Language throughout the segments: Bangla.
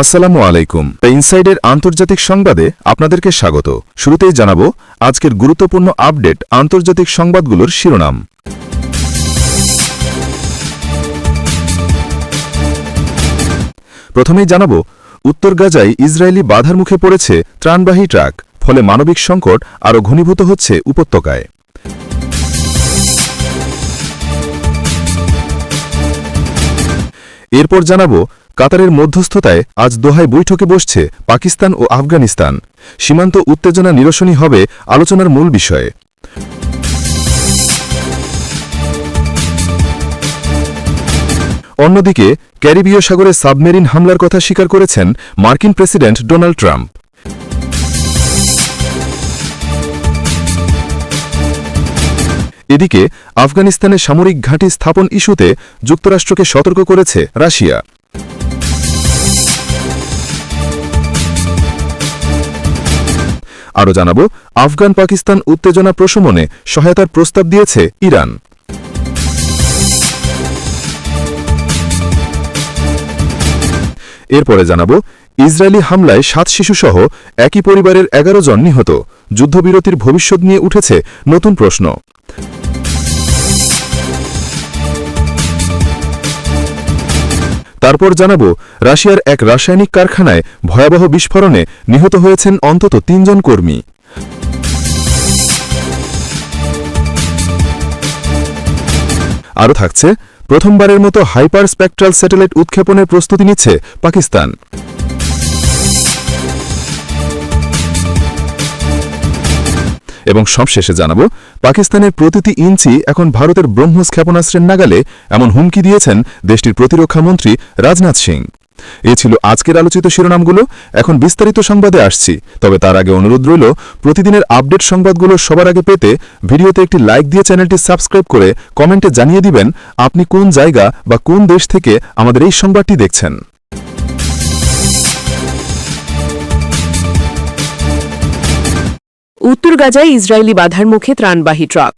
আসসালামু আলাইকুম। দ্য ইনসাইডের আন্তর্জাতিক সংবাদে আপনাদেরকে স্বাগত। শুরুতেই জানাব আজকের গুরুত্বপূর্ণ আপডেট আন্তর্জাতিক সংবাদগুলোর শিরোনাম। প্রথমেই জানাব, উত্তর গাজায় ইসরায়েলি বাধার মুখে পড়েছে ত্রাণবাহী ট্রাক, ফলে মানবিক সংকট আরও ঘনীভূত হচ্ছে উপত্যকায়। এরপর জানাব কাতারের মধ্যস্থতায় আজ দোহায় বৈঠকে বসছে পাকিস্তান ও আফগানিস্তান। সীমান্ত উত্তেজনা নিরসনই হবে আলোচনার মূল বিষয়ে। অন্যদিকে, ক্যারিবীয় সাগরে সাবমেরিন হামলার কথা স্বীকার করেছেন মার্কিন প্রেসিডেন্ট ডোনাল্ড ট্রাম্প। এদিকে, আফগানিস্তানে সামরিক ঘাঁটি স্থাপন ইস্যুতে যুক্তরাষ্ট্রকে সতর্ক করেছে রাশিয়া। আরও জানাব, আফগান পাকিস্তান উত্তেজনা প্রশমনে সহায়তার প্রস্তাব দিয়েছে ইরান। এরপরে জানাব, ইসরায়েলি হামলায় সাত শিশুসহ একই পরিবারের এগারো জন নিহত। যুদ্ধবিরতির ভবিষ্যৎ নিয়ে উঠেছে নতুন প্রশ্ন। তারপর জানাব, রাশিয়ার এক রাসায়নিক কারখানায় ভয়াবহ বিস্ফোরণে নিহত হয়েছেন অন্তত তিনজন কর্মী। আরও থাকছে, প্রথমবারের মতো হাইপার স্পেকট্রাল স্যাটেলাইট উৎক্ষেপণের প্রস্তুতি নিচ্ছে পাকিস্তান। এবং সবশেষে জানাব পাকিস্তানের প্রতিটি ইঞ্চি এখন ভারতের ব্রহ্মস ক্ষেপণাস্ত্রের নাগালে এমন হুমকি দিয়েছেন দেশটির প্রতিরক্ষামন্ত্রী রাজনাথ সিং। এ ছিল আজকের আলোচিত শিরোনামগুলো, এখন বিস্তারিত সংবাদে আসছি। তবে তার আগে অনুরোধ রইল, প্রতিদিনের আপডেট সংবাদগুলো সবার আগে পেতে ভিডিওতে একটি লাইক দিয়ে চ্যানেলটি সাবস্ক্রাইব করে কমেন্টে জানিয়ে দিবেন, আপনি কোন জায়গা বা কোন দেশ থেকে আমাদের এই সংবাদটি দেখছেন। উত্তর গাজায় ইসরায়েলি বাধার মুখে ত্রাণবাহী ট্রাক।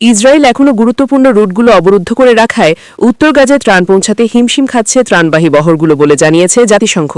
ইসরায়েল এখনও গুরুত্বপূর্ণ রুটগুলো অবরুদ্ধ করে রাখায় উত্তর গাজায় ত্রাণ পৌঁছাতে হিমশিম খাচ্ছে ত্রাণবাহী বহরগুলো বলে জানিয়েছে জাতিসংঘ।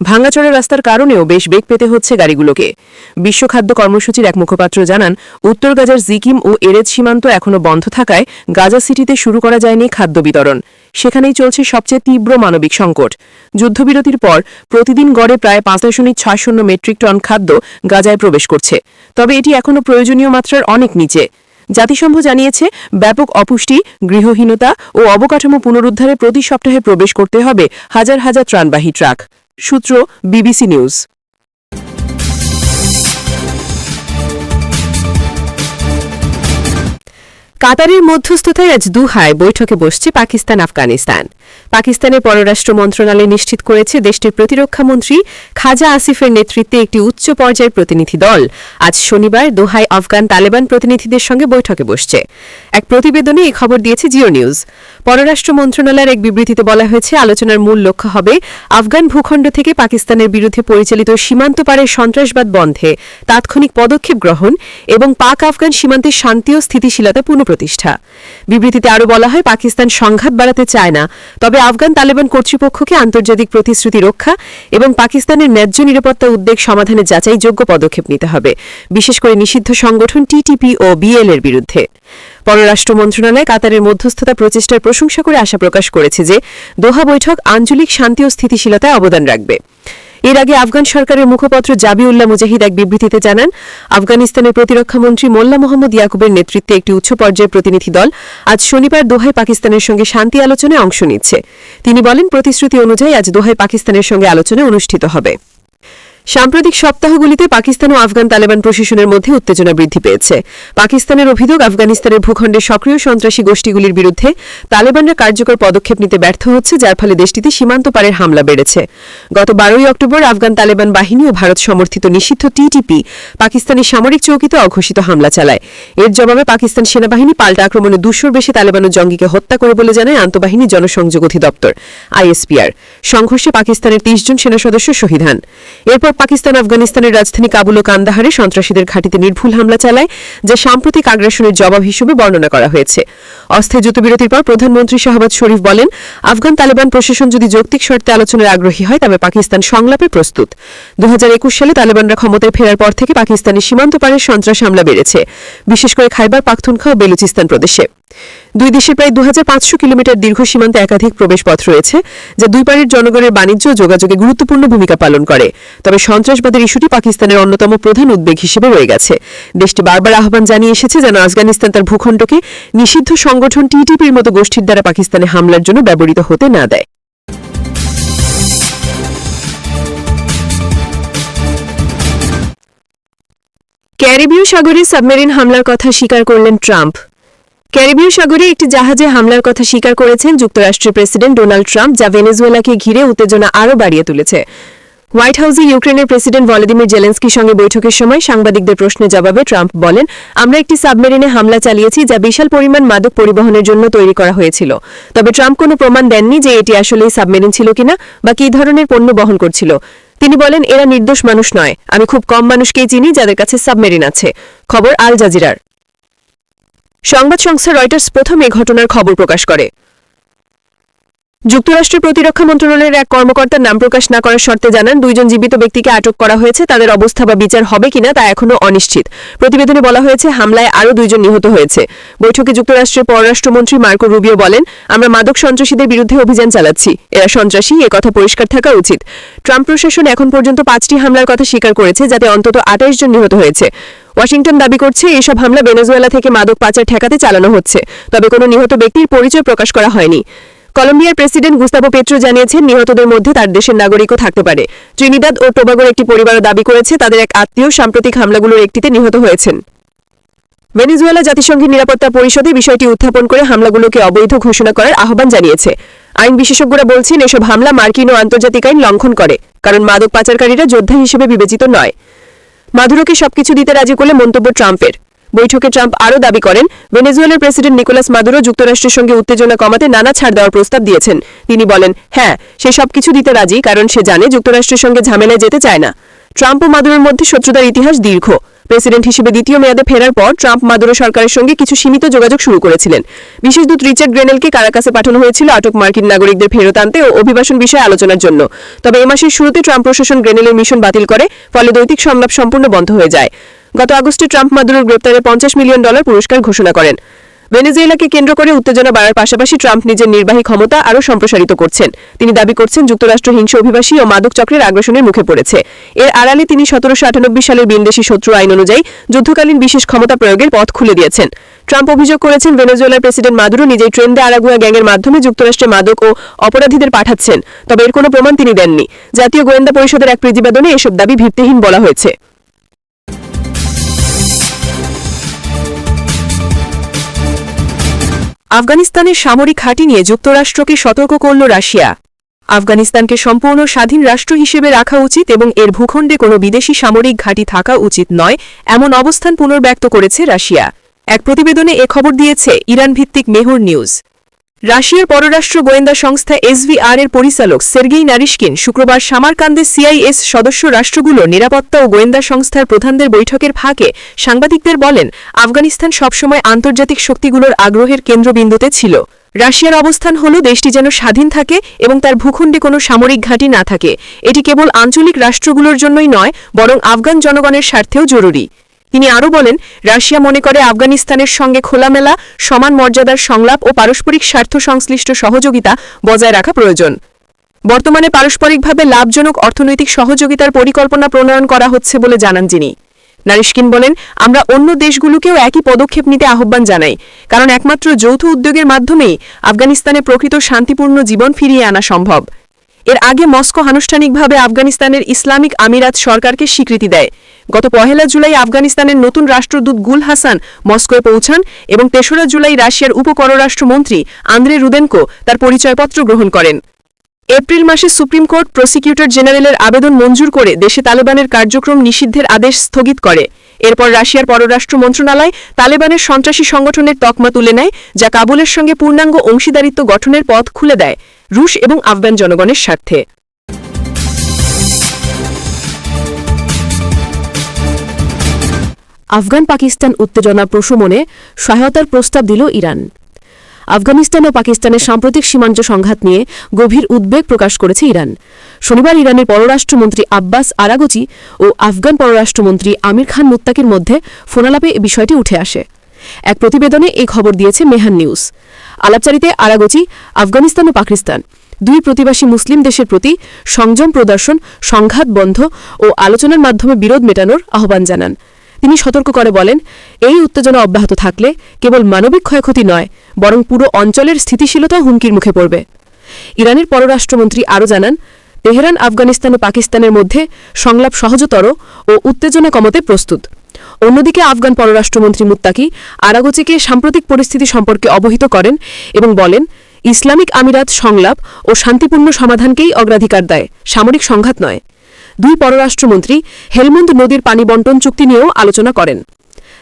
ভাঙাচড়া রাস্তার কারণেও বেশ বেগ পেতে হচ্ছে গাড়িগুলোকে। বিশ্ব খাদ্য কর্মসূচির এক মুখপাত্র জানান, উত্তর গাজার জিকিম ও এরেজ সীমান্ত এখনও বন্ধ থাকায় গাজা সিটিতে শুরু করা যায়নি খাদ্য বিতরণ। সেখানেই চলছে সবচেয়ে তীব্র মানবিক সংকট। যুদ্ধবিরতির পর প্রতিদিন গড়ে প্রায় পাঁচ দশমিক ছয় শূন্য মেট্রিক টন খাদ্য গাজায় প্রবেশ করছে। তবে এটি এখনও প্রয়োজনীয় মাত্রার অনেক নিচে। জাতিসংঘ জানিয়েছে, ব্যাপক অপুষ্টি, গৃহহীনতা ও অবকাঠামো পুনরুদ্ধারে প্রতি সপ্তাহে প্রবেশ করতে হবে হাজার হাজার ত্রাণবাহী ট্রাক। সূত্র বিবিসি নিউজ। কাতারের মধ্যস্থতায় আজ দুহায় বৈঠকে বসছে পাকিস্তান, আফগানিস্তান। পাকিস্তানের পররাষ্ট্র মন্ত্রণালয় নিশ্চিত করেছে দেশটির প্রতিরক্ষামন্ত্রী খাজা আসিফের নেতৃত্বে একটি উচ্চ পর্যায়ের প্রতিনিধি দল আজ শনিবার দোহায় আফগান তালেবান প্রতিনিধিদের সঙ্গে বৈঠকে বসছে। এক প্রতিবেদনে এই খবর দিয়েছে জিও নিউজ। পররাষ্ট্র মন্ত্রণালয়ের এক বিবৃতিতে বলা হয়েছে, আলোচনার মূল লক্ষ্য হবে আফগান ভূখণ্ড থেকে পাকিস্তানের বিরুদ্ধে পরিচালিত সীমান্ত পারের সন্ত্রাসবাদ বন্ধে তাৎক্ষণিক পদক্ষেপ গ্রহণ এবং পাক আফগান সীমান্তের শান্তি ও স্থিতিশীলতা পুনঃপ্রতিষ্ঠা। বিবৃতিতে আরও বলা হয়, পাকিস্তান সংঘাত বাড়াতে চায় না, তবে আফগান তালেবান কর্তৃপক্ষকে আন্তর্জাতিক প্রতিশ্রুতি রক্ষা এবং পাকিস্তানের ন্যায্য নিরাপত্তা উদ্বেগ সমাধানে যাচাইযোগ্য পদক্ষেপ নিতে হবে, বিশেষ করে নিষিদ্ধ সংগঠন টিটিপি ও বিএল এর বিরুদ্ধে। পররাষ্ট্র মন্ত্রণালয় কাতারের মধ্যস্থতা প্রচেষ্টার প্রশংসা করে আশা প্রকাশ করেছে যে দোহা বৈঠক আঞ্চলিক শান্তি ও স্থিতিশীলতায় অবদান রাখবে। এর আগে আফগান সরকারের মুখপাত্র জাবিউল্লাহ মুজাহিদ এক বিবৃতিতে জানান, আফগানিস্তানের প্রতিরক্ষামন্ত্রী মোল্লা মোহাম্মদ ইয়াকুবের নেতৃত্বে একটি উচ্চ পর্যায়ের প্রতিনিধি দল আজ শনিবার দোহায় পাকিস্তানের সঙ্গে শান্তি আলোচনায় অংশ নিচ্ছে। তিনি বলেন, প্রতিশ্রুতি অনুযায়ী আজ দোহায় পাকিস্তানের সঙ্গে আলোচনা অনুষ্ঠিত হবে। সাম্প্রতিক সপ্তাহগুলিতে পাকিস্তান ও আফগান তালেবান প্রশাসনের মধ্যে উত্তেজনা বৃদ্ধি পেয়েছে। পাকিস্তানের অভিযোগ, আফগানিস্তানের ভূখণ্ডে সক্রিয় সন্ত্রাসী গোষ্ঠীগুলির বিরুদ্ধে তালেবানরা কার্যকর পদক্ষেপ নিতে ব্যর্থ হচ্ছে, যার ফলে দেশটিতে সীমান্ত পারের হামলা বেড়েছে। গত বারোই অক্টোবর আফগান তালেবান বাহিনী ও ভারত সমর্থিত নিষিদ্ধ টিটিপি পাকিস্তানি সামরিক চৌকিতে অঘোষিত হামলা চালায়। এর জবাবে পাকিস্তান সেনাবাহিনী পাল্টা আক্রমণে দুশোর বেশি তালেবান ও জঙ্গিকে হত্যা করে বলে জানায় আন্তঃবাহিনী জনসংযোগ অধিদপ্তর, আইএসপিআর। সংঘর্ষে পাকিস্তানের তিরিশ জন সেনা সদস্য শহীদ হন। এরপর পাকিস্তান আফগানিস্তানের রাজধানী কাবুল ও কান্দাহারে সন্ত্রাসীদের ঘাঁটিতে নির্ভুল হামলা চালায়, যা সাম্প্রতিক আগ্রাসনের জবাব হিসেবে বর্ণনা করা হয়েছে। অস্থায়ী যুদ্ধবিরতির পর প্রধানমন্ত্রী শাহবাজ শরীফ বলেন, আফগান তালেবান প্রশাসন যদি যৌক্তিক শর্তে আলোচনার আগ্রহী হয়, তবে পাকিস্তান সংলাপে প্রস্তুত। দু হাজার একুশ সালে তালেবানরা ক্ষমতায় ফেরার পর থেকে পাকিস্তানের সীমান্ত পারের সন্ত্রাস হামলা বেড়েছে, বিশেষ করে খাইবার, পাখতুনখা ও বেলুচিস্তান প্রদেশে। দুই দেশের প্রায় দু হাজার পাঁচশো কিলোমিটার দীর্ঘ সীমান্তে একাধিক প্রবেশপথ রয়েছে, যা দুই পারের জনগণের বাণিজ্য ও যোগাযোগে গুরুত্বপূর্ণ ভূমিকা পালন করে। তবে সন্ত্রাসবাদের ইস্যুটি পাকিস্তানের অন্যতম প্রধান উদ্বেগ হিসেবে রয়ে গেছে। দেশটি বারবার আহ্বান জানিয়ে এসেছে যেন আফগানিস্তান তার ভূখণ্ডকে নিষিদ্ধ সংগঠন টিটিপির মতো গোষ্ঠীর দ্বারা পাকিস্তানে হামলার জন্য ব্যবহৃত হতে না দেয়। ক্যারিবীয় সাগরে সাবমেরিন হামলার কথা স্বীকার করলেন ট্রাম্প। ক্যারিবীয় সাগরে একটি জাহাজে হামলার কথা স্বীকার করেছেন যুক্তরাষ্ট্রের প্রেসিডেন্ট ডোনাল্ড ট্রাম্প, যা ভেনেজুয়েলাকে ঘিরে উত্তেজনা আরও বাড়িয়ে তুলেছে। হোয়াইট হাউসে ইউক্রেনের প্রেসিডেন্ট ভলাদিমির জেলেন্সকির সঙ্গে বৈঠকের সময় সাংবাদিকদের প্রশ্নের জবাবে ট্রাম্প বলেন, আমরা একটি সাবমেরিনে হামলা চালিয়েছি যা বিশাল পরিমাণ মাদক পরিবহনের জন্য তৈরি করা হয়েছিল। তবে ট্রাম্প কোনো প্রমাণ দেননি যে এটি আসলেই সাবমেরিন ছিল কিনা বা কী ধরনের পণ্য বহন করছিল। তিনি বলেন, এরা নির্দোষ মানুষ নয়। আমি খুব কম মানুষকেই চিনি যাদের কাছে সাবমেরিন আছে। খবর আল জাজিরার। সংবাদ সংস্থা রয়টার্স প্রথম এ ঘটনার খবর প্রকাশ করে। যুক্তরাষ্ট্রের প্রতিরক্ষা মন্ত্রণালয়ের এক কর্মকর্তার নাম প্রকাশ না করার শর্তে জানান, দুইজন জীবিত ব্যক্তিকে আটক করা হয়েছে, তাদের অবস্থা বা বিচার হবে কিনা তা এখনও অনিশ্চিত। প্রতিবেদনে বলা হয়েছে, হামলায় আরও দুইজন নিহত হয়েছে। বৈঠকে যুক্তরাষ্ট্রের পররাষ্ট্রমন্ত্রী মার্কো রুবিও বলেন, আমরা মাদক সন্ত্রাসীদের বিরুদ্ধে অভিযান চালাচ্ছি। এরা সন্ত্রাসী, এ কথা পরিষ্কার থাকা উচিত। ট্রাম্প প্রশাসন এখন পর্যন্ত পাঁচটি হামলার কথা স্বীকার করেছে, যাতে অন্তত আঠাইশ জন নিহত হয়েছে। ওয়াশিংটন দাবি করছে, এসব হামলা ভেনেজুয়েলা থেকে মাদক পাচার ঠেকাতে চালানো হচ্ছে, তবে কোনো নিহত ব্যক্তির পরিচয় প্রকাশ করা হয়নি। কলম্বিয়ার প্রেসিডেন্ট গুস্তাভো পেট্রো জানিয়েছেন, নিহতদের মধ্যে তার দেশের নাগরিকও থাকতে পারে। ত্রিনিদাদ ও টোবাগোর একটি পরিবারও দাবি করেছে, তাদের এক আত্মীয় সাম্প্রতিক হামলাগুলোর একটিতে নিহত হয়েছেন। ভেনেজুয়েলা জাতিসংঘের নিরাপত্তা পরিষদে বিষয়টি উত্থাপন করে হামলাগুলোকে অবৈধ ঘোষণা করার আহ্বান জানিয়েছে। আইন বিশেষজ্ঞরা বলছেন, এসব হামলা মার্কিন ও আন্তর্জাতিক আইন লঙ্ঘন করে, কারণ মাদক পাচারকারীরা যোদ্ধা হিসেবে বিবেচিত নয়। মাদুরোকে সবকিছু দিতে রাজি করলে মন্তব্য ট্রাম্পের। বৈঠকে ট্রাম্প আরও দাবি করেন, ভেনেজুয়েলার প্রেসিডেন্ট নিকোলাস মাদুরো যুক্তরাষ্ট্রের সঙ্গে উত্তেজনা কমাতে নানা ছাড় দেওয়ার প্রস্তাব দিয়েছেন। তিনি বলেন হ্যাঁ সে সবকিছু দিতে রাজি, কারণ সে জানে যুক্তরাষ্ট্রের সঙ্গে ঝামেলায় যেতে চায় না। ট্রাম্প ও মাদুরোর মধ্যে শত্রুতার ইতিহাস দীর্ঘ। প্রেসিডেন্ট হিসেবে দ্বিতীয় মেয়াদে ফেরার পর ট্রাম্প মাদুরো সরকারের সঙ্গে কিছু সীমিত যোগাযোগ শুরু করেছিলেন। বিশেষ দূত রিচার্ড গ্রেনেলকে কারাকাসে পাঠানো হয়েছিল আটক মার্কিন নাগরিকদের ফেরত আনতে ও অভিবাসন বিষয়ে আলোচনার জন্য। তবে এ মাসের শুরুতে ট্রাম্প প্রশাসন গ্রেনেলের মিশন বাতিল করে, ফলে দৈতিক সংলাপ সম্পূর্ণ বন্ধ হয়ে যায়। গত আগস্টে ট্রাম্প মাদুরোর গ্রেপ্তারে পঞ্চাশ মিলিয়ন ডলার পুরস্কার ঘোষণা করেন। ভেনেজুয়েলাকে কেন্দ্র করে উত্তেজনা বাড়ার পাশাপাশি ট্রাম্প নিজের নির্বাহী ক্ষমতা আরও সম্প্রসারিত করছেন। তিনি দাবি করছেন যুক্তরাষ্ট্র হিংস অভিবাসী ও মাদক চক্রের আগ্রাসনের মুখে পড়েছে। এর আড়ালে তিনি সতেরোশো আটানব্বই সালের বিনদেশী শত্রু আইন অনুযায়ী যুদ্ধকালীন বিশেষ ক্ষমতা প্রয়োগের পথ খুলে দিয়েছেন। ট্রাম্প অভিযোগ করেছেন ভেনেজুয়েলার প্রেসিডেন্ট মাদুরো নিজেই ট্রেন দে আরাগুয়া গ্যাংয়ের মাধ্যমে যুক্তরাষ্ট্রে মাদক ও অপরাধীদের পাঠাচ্ছেন, তবে এর কোনো প্রমাণ তিনি দেননি। জাতীয় গোয়েন্দা পরিষদের এক প্রতিবেদনে এসব দাবি ভিত্তিহীন বলা হয়েছে। আফগানিস্তানের সামরিক ঘাঁটি নিয়ে যুক্তরাষ্ট্রকে সতর্ক করল রাশিয়া। আফগানিস্তানকে সম্পূর্ণ স্বাধীন রাষ্ট্র হিসেবে রাখা উচিত এবং এর ভূখণ্ডে কোনো বিদেশি সামরিক ঘাঁটি থাকা উচিত নয়, এমন অবস্থান পুনর্ব্যক্ত করেছে রাশিয়া। এক প্রতিবেদনে এ খবর দিয়েছে ইরান ভিত্তিক মেহুর নিউজ। রাশিয়ার পররাষ্ট্র গোয়েন্দা সংস্থা এসভিআর এর পরিচালক সের্গেই নারিশকিন শুক্রবার সামারকান্দে সিআইএস সদস্য রাষ্ট্রগুলো নিরাপত্তা ও গোয়েন্দা সংস্থার প্রধানদের বৈঠকের ফাঁকে সাংবাদিকদের বলেন, আফগানিস্তান সবসময় আন্তর্জাতিক শক্তিগুলোর আগ্রহের কেন্দ্রবিন্দুতে ছিল। রাশিয়ার অবস্থান হল দেশটি যেন স্বাধীন থাকে এবং তার ভূখণ্ডে কোনো সামরিক ঘাঁটি না থাকে। এটি কেবল আঞ্চলিক রাষ্ট্রগুলোর জন্যই নয়, বরং আফগান জনগণের স্বার্থেও জরুরি। তিনি আরও বলেন, রাশিয়া মনে করে আফগানিস্তানের সঙ্গে খোলামেলা, সমান মর্যাদার সংলাপ ও পারস্পরিক স্বার্থ সংশ্লিষ্ট সহযোগিতা বজায় রাখা প্রয়োজন। বর্তমানে পারস্পরিকভাবে লাভজনক অর্থনৈতিক সহযোগিতার পরিকল্পনা প্রণয়ন করা হচ্ছে বলে জানান যিনি নারিশকিন বলেন, আমরা অন্য দেশগুলোকেও একই পদক্ষেপ নিতে আহ্বান জানাই, কারণ একমাত্র যৌথ উদ্যোগের মাধ্যমেই আফগানিস্তানে প্রকৃত শান্তিপূর্ণ জীবন ফিরিয়ে আনা সম্ভব। এর আগে মস্কো আনুষ্ঠানিকভাবে আফগানিস্তানের ইসলামিক আমিরাত সরকারকে স্বীকৃতি দেয়। গত পহেলা জুলাই আফগানিস্তানের নতুন রাষ্ট্রদূত গুল হাসান মস্কোয় পৌঁছান এবং তেসরা জুলাই রাশিয়ার উপপররাষ্ট্রমন্ত্রী আন্দ্রে রুদেনকো তার পরিচয়পত্র গ্রহণ করেন। এপ্রিল মাসে সুপ্রিম কোর্ট প্রসিকিউটর জেনারেলের আবেদন মঞ্জুর করে দেশে তালেবানের কার্যক্রম নিষিদ্ধের আদেশ স্থগিত করে। এরপর রাশিয়ার পররাষ্ট্র মন্ত্রণালয় তালেবানের সন্ত্রাসী সংগঠনের তকমা তুলে নেয়, যা কাবুলের সঙ্গে পূর্ণাঙ্গ অংশীদারিত্ব গঠনের পথ খুলে দেয়, রুশ এবং আফগান জনগণের স্বার্থে। আফগান পাকিস্তান উত্তেজনা প্রশমনে সহায়তার প্রস্তাব দিল ইরান। আফগানিস্তান ও পাকিস্তানের সাম্প্রতিক সীমান্ত সংঘাত নিয়ে গভীর উদ্বেগ প্রকাশ করেছে ইরান। শনিবার ইরানের পররাষ্ট্রমন্ত্রী আব্বাস আরাগচি ও আফগান পররাষ্ট্রমন্ত্রী আমির খান মুত্তাকির মধ্যে ফোনালাপে বিষয়টি উঠে আসে। এক প্রতিবেদনে এই খবর দিয়েছে মেহান নিউজ। আলাপচারিতে আরাগচি, আফগানিস্তান ও পাকিস্তান, দুই প্রতিবাসী মুসলিম দেশের প্রতি সংযম প্রদর্শন, সংঘাত বন্ধ ও আলোচনার মাধ্যমে বিরোধ মেটানোর আহ্বান জানান। তিনি সতর্ক করে বলেন, এই উত্তেজনা অব্যাহত থাকলে কেবল মানবিক ক্ষয়ক্ষতি নয়, বরং পুরো অঞ্চলের স্থিতিশীলতাও হুমকির মুখে পড়বে। ইরানের পররাষ্ট্রমন্ত্রী আরও জানান, তেহরান, আফগানিস্তান ও পাকিস্তানের মধ্যে সংলাপ সহজতর ও উত্তেজনা কমাতে প্রস্তুত। অন্যদিকে আফগান পররাষ্ট্রমন্ত্রী মুত্তাকি আরাগোচিকে সাম্প্রতিক পরিস্থিতি সম্পর্কে অবহিত করেন এবং বলেন, ইসলামিক আমিরাত সংলাপ ও শান্তিপূর্ণ সমাধানকেই অগ্রাধিকার দেয়, সামরিক সংঘাত নয়। দুই পররাষ্ট্রমন্ত্রী হেলমন্দ নদীর পানি বন্টন চুক্তি নিয়েও আলোচনা করেন।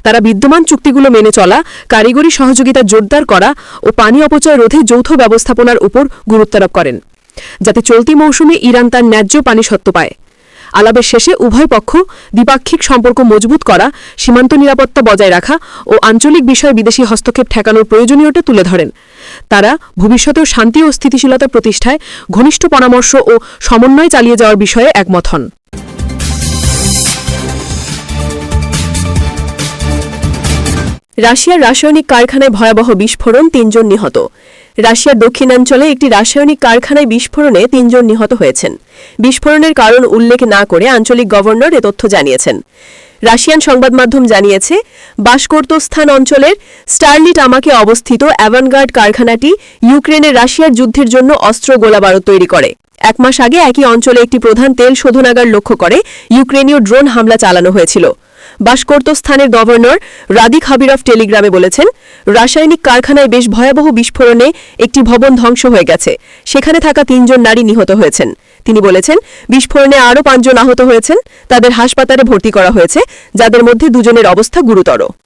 তারা বিদ্যমান চুক্তিগুলো মেনে চলা, কারিগরি সহযোগিতা জোরদার করা ও পানি অপচয় রোধে যৌথ ব্যবস্থাপনার উপর গুরুত্বারোপ করেন, যাতে চলতি মৌসুমে ইরান তার ন্যায্য পানি সত্ত্ব পায়। আলাপের শেষে উভয় পক্ষ দ্বিপাক্ষিক সম্পর্ক মজবুত করা, সীমান্ত নিরাপত্তা বজায় রাখা ও আঞ্চলিক বিষয়ে বিদেশি হস্তক্ষেপ ঠেকানোর প্রয়োজনীয়তা তুলে ধরেন। তারা ভবিষ্যতেও শান্তি ও স্থিতিশীলতা প্রতিষ্ঠায় ঘনিষ্ঠ পরামর্শ ও সমন্বয় চালিয়ে যাওয়ার বিষয়ে একমত হন। রাশিয়ার রাসায়নিক কারখানায় ভয়াবহ বিস্ফোরণ তিনজন নিহত। রাশিয়ার দক্ষিণাঞ্চলে একটি রাসায়নিক কারখানায় বিস্ফোরণে তিনজন নিহত হয়েছেন। বিস্ফোরণের কারণ উল্লেখ না করে আঞ্চলিক গভর্নর এ তথ্য জানিয়েছেন। রাশিয়ান সংবাদ মাধ্যম জানিয়েছে বাসকর্তস্থান অঞ্চলের স্টারলিট আমাকে অবস্থিত অ্যাভানগার্ড কারখানাটি ইউক্রেনের রাশিয়ার যুদ্ধের জন্য অস্ত্র গোলাবারুদ তৈরি করে। এক মাস আগে একই অঞ্চলে একটি প্রধান তেল শোধনাগার লক্ষ্য করে ইউক্রেনীয় ড্রোন হামলা চালানো হয়েছিল। বাসকর্তস্থানের গভর্নর রাদিক হাবিরফ টেলিগ্রামে বলেছেন, রাসায়নিক কারখানায় বেশ ভয়াবহ বিস্ফোরণে একটি ভবন ধ্বংস হয়ে গেছে। সেখানে থাকা তিনজন নারী নিহত হয়েছেন। তিনি বলেছেন, বিস্ফোরণে আরও পাঁচজন আহত হয়েছেন। তাদের হাসপাতালে ভর্তি করা হয়েছে, যাদের মধ্যে দুজনের অবস্থা গুরুতর।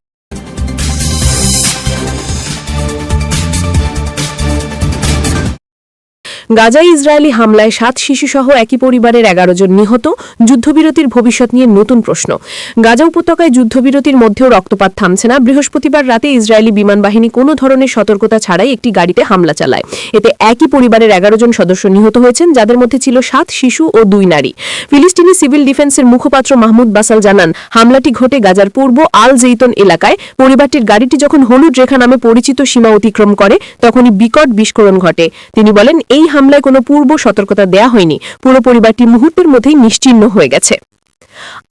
গাজায় ইসরায়েলি হামলায় সাত শিশুসহ একই পরিবারের এগারো জন নিহত। যুদ্ধবিরতির ভবিষ্যৎ নিয়ে নতুন প্রশ্ন। গাজা উপত্যকায় যুদ্ধবিরতির মধ্যেও রক্তপাত থামছে না। বৃহস্পতিবার রাতে ইসরায়েলি বিমান বাহিনী কোনো ধরনের সতর্কতা ছাড়াই একটি গাড়িতে হামলা চালায়। এতে একই পরিবারের এগারো জন সদস্য নিহত হয়েছেন, যাদের মধ্যে ছিল সাত শিশু ও দুই নারী। ফিলিস্তিনি সিভিল ডিফেন্সের মুখপাত্র মাহমুদ বাসাল জানান, হামলাটি ঘটে গাজার পূর্ব আল জেইতন এলাকায়। পরিবারটির গাড়িটি যখন হলুদ রেখা নামে পরিচিত সীমা অতিক্রম করে, তখনই বিকট বিস্ফোরণ ঘটে। তিনি বলেন, এই হামলায় কোনো পূর্ব সতর্কতা দেয়া হয়নি। পুরো পরিবারটি মুহূর্তের মধ্যেই নিশ্চিহ্ন হয়ে গেছে।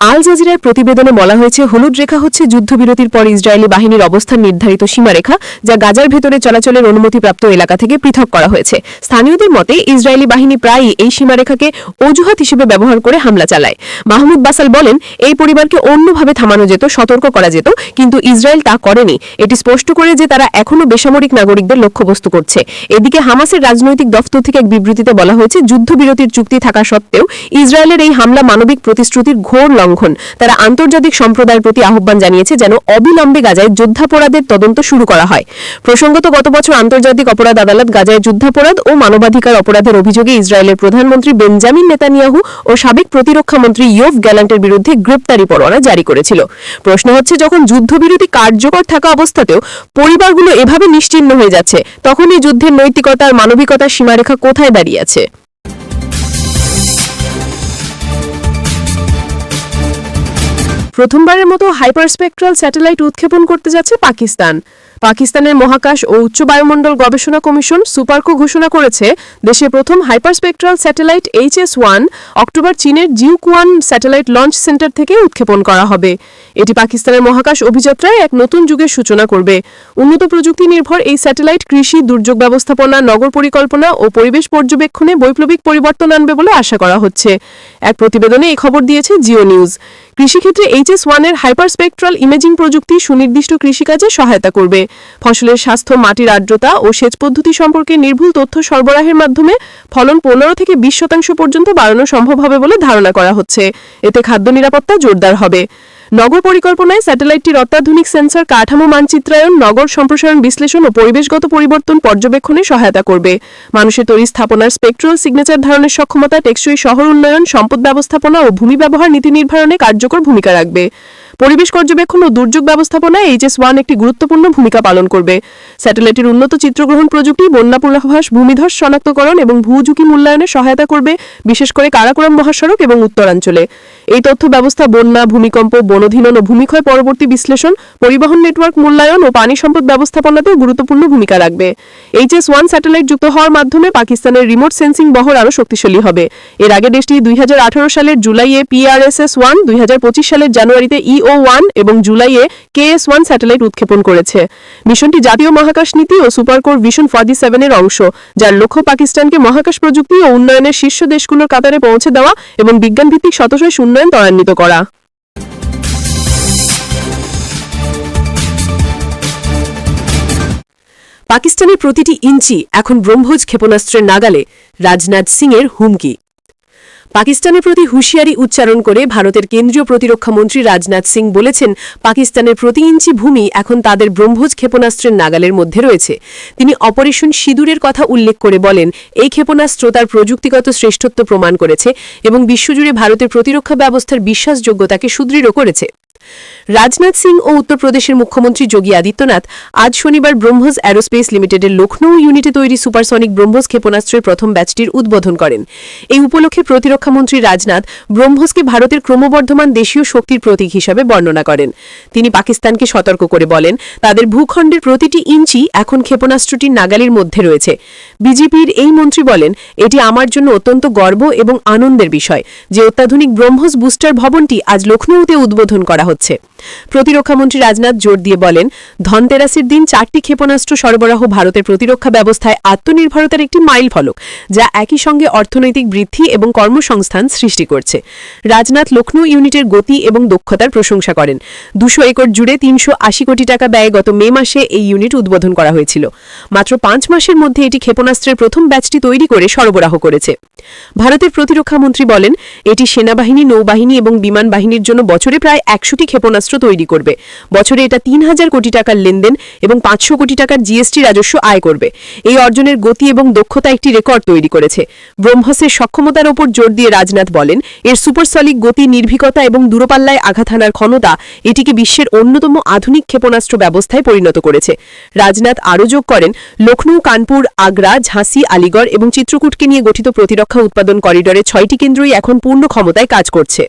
আল জাজিরার প্রতিবেদনে বলা হয়েছে, হলুদ রেখা হচ্ছে যুদ্ধবিরতির পর ইসরায়েলি বাহিনীর অবস্থান নির্ধারিত সীমারেখা, যা গাজার ভেতরে চলাচলের অনুমতিপ্রাপ্ত এলাকা থেকে পৃথক করা হয়েছে। স্থানীয়দের মতে, ইসরায়েলি বাহিনী প্রায়ই এই সীমারেখাকে অজুহাত হিসেবে ব্যবহার করে হামলা চালায়। মাহমুদ বাসাল বলেন, এই পরিবারকে অন্যভাবে থামানো যেত, সতর্ক করা যেত, কিন্তু ইসরায়েল তা করেনি। এটি স্পষ্ট করে যে তারা এখনও বেসামরিক নাগরিকদের লক্ষ্যবস্তু করছে। এদিকে হামাসের রাজনৈতিক দফতর থেকে এক বিবৃতিতে বলা হয়েছে, যুদ্ধবিরতির চুক্তি থাকা সত্ত্বেও ইসরায়েলের এই হামলা মানবিক প্রতিশ্রুতির ঘোর লঙ্ঘন। তারা আন্তর্জাতিক সম্প্রদায়ের প্রতি আহ্বান জানিয়েছে যেন অবিলম্বে গাজায় যুদ্ধাপরাধের তদন্ত শুরু করা হয়। প্রসঙ্গত, গত বছর আন্তর্জাতিক অপরাধ আদালত গাজায় যুদ্ধাপরাধ ও মানবাধিকার অপরাধের অভিযোগে ইসরায়েলের প্রধানমন্ত্রী বেঞ্জামিন নেতানিয়াহু ও সাবেক প্রতিরক্ষা মন্ত্রী ইয়োভ গ্যালান্টের বিরুদ্ধে গ্রেপ্তারি পরোয়ানা জারি করেছিল। প্রশ্ন হচ্ছে, যখন যুদ্ধবিরতি কার্যকর থাকা অবস্থাতেও পরিবারগুলো এভাবে নিশ্চিহ্ন হয়ে যাচ্ছে তখন এই যুদ্ধের নৈতিকতা আর মানবিকতার সীমারেখা কোথায় দাঁড়িয়ে আছে? প্রথমবারের মতো হাইপারস্পেকট্রাল স্যাটেলাইট উৎক্ষেপণ করতে যাচ্ছে পাকিস্তান। পাকিস্তানের মহাকাশ ও উচ্চ বায়ুমণ্ডল গবেষণা কমিশন সুপারকো ঘোষণা করেছে, দেশে প্রথম hyperspectral satellite HS one, October চীনের জিউকুয়ান স্যাটেলাইট লঞ্চ সেন্টার থেকে উৎক্ষেপণ করা হবে। এটি পাকিস্তানের মহাকাশ অভিযাত্রায় এক নতুন যুগের সূচনা করবে। উন্নত প্রযুক্তি নির্ভর এই স্যাটেলাইট কৃষি, দুর্যোগ ব্যবস্থাপনা, নগর পরিকল্পনা ও পরিবেশ পর্যবেক্ষণে বৈপ্লবিক পরিবর্তন আনবে বলে আশা করা হচ্ছে। এক প্রতিবেদনে এই খবর দিয়েছে জিও নিউজ। কৃষিক্ষেত্রে এইচএস ওয়ানের হাইপারস্পেকট্রাল ইমেজিং প্রযুক্তি সুনির্দিষ্ট কৃষিকাজে সহায়তা করবে। ফসলের স্বাস্থ্য, মাটির আর্দ্রতা ও সেচ পদ্ধতি সম্পর্কে নির্ভুল তথ্য সরবরাহের মাধ্যমে ফলন পনেরো থেকে বিশ শতাংশ পর্যন্ত বাড়ানো সম্ভব হবে বলে ধারণা করা হচ্ছে। এতে খাদ্য নিরাপত্তা জোরদার হবে। নগর পরিকল্পনায় স্যাটেলাইটটির অত্যাধুনিক সেন্সর, কাঠামো মানচিত্রায়ন, নগর সম্প্রসারণ বিশ্লেষণ ও পরিবেশগত পরিবর্তন পর্যবেক্ষণে সহায়তা করবে। মানুষের তৈরি স্থাপনার স্পেকট্রাল সিগনেচার ধারণের সক্ষমতা টেকসই শহর উন্নয়ন, সম্পদ ব্যবস্থাপনা ও ভূমি ব্যবহার নীতি নির্ধারণে কার্যকর ভূমিকা রাখবে। পরিবেশ পর্যবেক্ষণ ও দুর্যোগ ব্যবস্থাপনায় এইচএস ওয়ান একটি গুরুত্বপূর্ণ ভূমিকা পালন করবে। স্যাটেলাইটের উন্নত চিত্রগ্রহণ প্রযুক্তি, বন্যা পূর্বাভাস, ভূমিধস শনাক্তকরণ এবং ভূঝুঁকি মূল্যায়নে সহায়তা করবে, বিশেষ করে কারাকোরাম মহাসড়ক এবং উত্তরাঞ্চলে। এই তথ্য ব্যবস্থা বন্যা, ভূমিকম্প, বনধীনন ও ভূমিক্ষয় পরবর্তী বিশ্লেষণ, পরিবহন নেটওয়ার্ক মূল্যায়ন ও পানি সম্পদ ব্যবস্থাপনাতেও গুরুত্বপূর্ণ ভূমিকা রাখবে। এইচএস ওয়ান স্যাটেলাইট যুক্ত হওয়ার মাধ্যমে পাকিস্তানের রিমোট সেন্সিং বহর আরও শক্তিশালী হবে। এর আগে দেশটি দুই হাজার আঠারো সালের জুলাইয়ে পিআরএসএস ওয়ান, দুই হাজার পঁচিশ সালের জানুয়ারিতে ইও ওয়ান এবং জুলাইয়ে কেএস ওয়ান স্যাটেলাইট উৎক্ষেপণ করেছে। মিশনটি জাতীয় মহাকাশ নীতি ও সুপারকোর ভিশন ফর্টি সেভেনের অংশ, যার লক্ষ্য পাকিস্তানকে মহাকাশ প্রযুক্তি ও উন্নয়নের শীর্ষ দেশগুলোর কাতারে পৌঁছে দেওয়া এবং বিজ্ঞানভিত্তিক শতশয় উন্নয়ন ত্বরান্বিত করা। পাকিস্তানের প্রতিটি ইঞ্চি এখন ব্রহ্মোজ ক্ষেপণাস্ত্রের নাগালে, রাজনাথ সিংয়ের হুমকি। পাকিস্তানের প্রতি হুঁশিয়ারি উচ্চারণ করে ভারতের কেন্দ্রীয় প্রতিরক্ষা মন্ত্রী রাজনাথ সিং বলেছেন, পাকিস্তানের প্রতি ইঞ্চি ভূমি এখন তাদের ব্রহ্মোজ ক্ষেপণাস্ত্রের নাগালের মধ্যে রয়েছে। তিনি অপারেশন সিঁদুরের কথা উল্লেখ করে বলেন, এই ক্ষেপণাস্ত্র তার প্রযুক্তিগত শ্রেষ্ঠত্ব প্রমাণ করেছে এবং বিশ্বজুড়ে ভারতের প্রতিরক্ষা ব্যবস্থার বিশ্বাসযোগ্যতাকে সুদৃঢ় করেছে। রাজনাথ সিং ও উত্তরপ্রদেশের মুখ্যমন্ত্রী যোগী আদিত্যনাথ আজ শনিবার ব্রহ্মোস অ্যারোস্পেস লিমিটেডের লখনৌ ইউনিটে তৈরি সুপারসনিক ব্রহ্মোস ক্ষেপণাস্ত্রের প্রথম ব্যাচটির উদ্বোধন করেন। এই উপলক্ষে প্রতিরক্ষামন্ত্রী রাজনাথ ব্রহ্মোসকে ভারতের ক্রমবর্ধমান দেশীয় শক্তির প্রতীক হিসাবে বর্ণনা করেন। তিনি পাকিস্তানকে সতর্ক করে বলেন, তাদের ভূখণ্ডের প্রতিটি ইঞ্চি এখন ক্ষেপণাস্ত্রটির নাগালির মধ্যে রয়েছে। বিজেপির এই মন্ত্রী বলেন, এটি আমার জন্য অত্যন্ত গর্ব এবং আনন্দের বিষয়। যে অত্যাধুনিক ব্রহ্মোস বুস্টার ভবনটি আজ লখনৌতে উদ্বোধন করা হচ্ছে। প্রতিরক্ষামন্ত্রী রাজনাথ জোর দিয়ে বলেন, ধনতেরাসের দিন চারটি ক্ষেপণাস্ত্র সরবরাহ ভারতের প্রতিরক্ষা ব্যবস্থায় আত্মনির্ভরতার একটি মাইল ফলক, যা একই সঙ্গে অর্থনৈতিক বৃদ্ধি এবং কর্মসংস্থান সৃষ্টি করছে। রাজনাথ লখনৌ ইউনিটের গতি এবং দক্ষতার প্রশংসা করেন। দুশো একর জুড়ে তিনশো আশি কোটি টাকা ব্যয়ে গত মে মাসে এই ইউনিট উদ্বোধন করা হয়েছিল। মাত্র পাঁচ মাসের মধ্যে এটি ক্ষেপণাস্ত্রের প্রথম ব্যাচটি তৈরি করে সরবরাহ করেছে। ভারতের প্রতিরক্ষা মন্ত্রী বলেন, এটি সেনাবাহিনী, নৌবাহিনী এবং বিমান বাহিনীর জন্য বছরে প্রায় একশোটি ক্ষেপণাস্ত্র তৈরি করবে। বছরে এটা তিন হাজার কোটি টাকার লেনদেন এবং পাঁচশো কোটি টাকার জিএসটি রাজস্ব আয় করবে। এই অর্জনের গতি এবং দক্ষতা একটি রেকর্ড তৈরি করেছে। ব্রহ্মসের সক্ষমতার ওপর জোর দিয়ে রাজনাথ বলেন, এর সুপারসলিক গতি, নির্ভীকতা এবং দূরপাল্লায় আঘাত হানার ক্ষমতা এটিকে বিশ্বের অন্যতম আধুনিক ক্ষেপণাস্ত্র ব্যবস্থায় পরিণত করেছে। রাজনাথ আরও যোগ করেন লখনৌ কানপুর, আগ্রা, ঝাঁসি, আলিগড় এবং চিত্রকূটকে নিয়ে গঠিত প্রতিরক্ষা উৎপাদন করিডরে ছয়টি কেন্দ্রই এখন পূর্ণ ক্ষমতায় কাজ করছে।